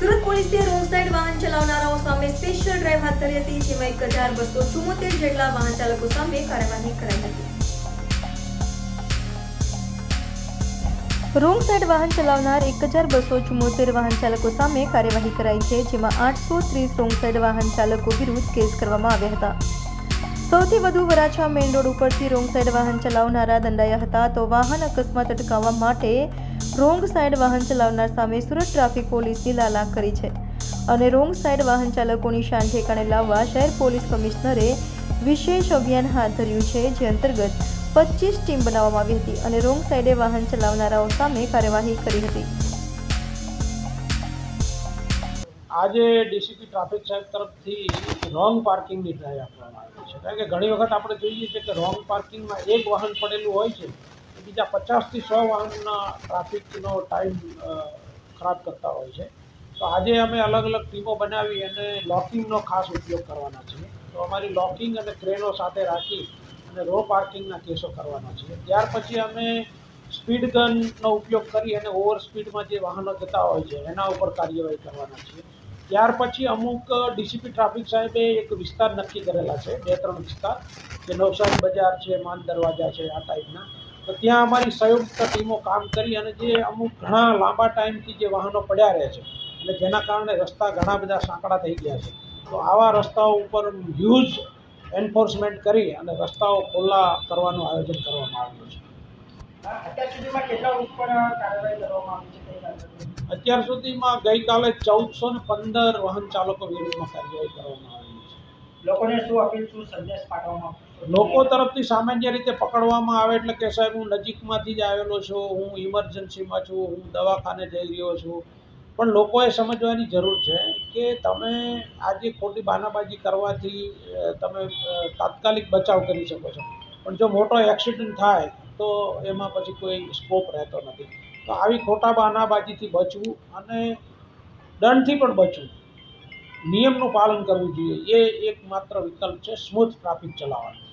સુરત પોલીસે wrong side વાહન ચલાવનારાઓ સામે સ્પેશિયલ ડ્રાઈવ હાથ ધરી હતી, જેમાં એક હજાર બસો ચુમ્મોતેર જેટલા વાહન ચાલકો સામે કાર્યવાહી કરાઈ હતી. રોંગ સાઈડ વાહન ચલાવનાર એક હજાર બસો ચુમ્મોતેર વાહન ચાલકો સામે કાર્યવાહી કરાઈ છે, જેમાં આઠસો ત્રીસ રોંગ સાઈડ વાહન ચાલકો વિરુદ્ધ કેસ કરવામાં આવ્યા હતા. સૌથી વધુ વરાછા મેઇન રોડ ઉપરથી રોંગ સાઈડ વાહન ચલાવનારા દંડાયા હતા, તો વાહન અકસ્માત અટકાવવા માટે રોંગ સાઈડ વાહન ચલાવનાર સામે સુરત ટ્રાફિક પોલીસની લાલાક કરી છે અને રોંગ સાઈડ વાહન ચાલકોની શાન ઠેકાણે લાવવા શહેર પોલીસ કમિશનરે વિશેષ અભિયાન હાથ ધર્યું છે, જે અંતર્ગત પચીસ ટીમ બનાવવામાં આવી હતી અને રોંગ સાઈડે વાહન ચલાવનારાઓ સામે કાર્યવાહી કરી હતી. આજે ડીસીપી ટ્રાફિક સાહેબ તરફથી રોંગ પાર્કિંગની ટ્રાય આપવામાં આવી છે. કારણ કે ઘણી વખત આપણે જોઈએ છીએ કે રોંગ પાર્કિંગમાં એક વાહન પડેલું હોય છે બીજા પચાસથી સો વાહનના ટ્રાફિકનો ટાઈમ ખરાબ કરતા હોય છે. તો આજે અમે અલગ અલગ ટીમો બનાવી અને લોકિંગનો ખાસ ઉપયોગ કરવાના છીએ. તો અમારી લોકિંગ અને ક્રેનો સાથે રાખી અને રો પાર્કિંગના કેસો કરવાના છીએ. ત્યાર પછી અમે સ્પીડ ગનનો ઉપયોગ કરી અને ઓવર સ્પીડમાં જે વાહનો જતા હોય છે, એના ઉપર કાર્યવાહી કરવાના છીએ. ત્યાર પછી અમુક ડીસીપી ટ્રાફિક સાહેબે એક વિસ્તાર નક્કી કરેલા છે, બે ત્રણ વિસ્તાર, જે નવસારી બજાર છે, માન દરવાજા છે, આ ટાઈપના તો ત્યાં અમારી સંયુક્ત ટીમો કામ કરી અને જે અમુક ઘણા લાંબા ટાઈમથી જે વાહનો પડ્યા રહે છે અને જેના કારણે રસ્તા ઘણા બધા સાંકડા થઈ ગયા છે. તો આવા રસ્તાઓ ઉપર હ્યુજ એન્ફોર્સમેન્ટ કરી અને રસ્તાઓ ખુલ્લા કરવાનું આયોજન કરવામાં આવ્યું છે? અત્યાર સુધીમાં ગઈકાલે ચૌદસો ને પંદર વાહન ચાલકો વિરુદ્ધમાં કાર્યવાહી કરવામાં આવી છે. લોકોને શું અપીલ, શું સંદેશ પાઠવવામાં લોકો તરફથી સામાન્ય રીતે પકડવામાં આવે એટલે કે સાહેબ, હું નજીકમાંથી જ આવેલો છું, હું ઇમરજન્સીમાં છું, હું દવાખાને જઈ રહ્યો છું. પણ લોકોએ સમજવાની જરૂર છે કે તમે આજે ખોટી બાનાબાજી કરવાથી તમે તાત્કાલિક બચાવ કરી શકો છો. પણ જો મોટો એક્સિડન્ટ થાય, તો એમાં પછી કોઈ સ્કોપ રહેતો નથી. તો આવી ખોટા બાનાબાજીથી બચવું અને દંડથી પણ બચવું. નિયમનું પાલન કરવું જોઈએ. એ એકમાત્ર વિકલ્પ છે સ્મૂથ ટ્રાફિક ચલાવવાનો.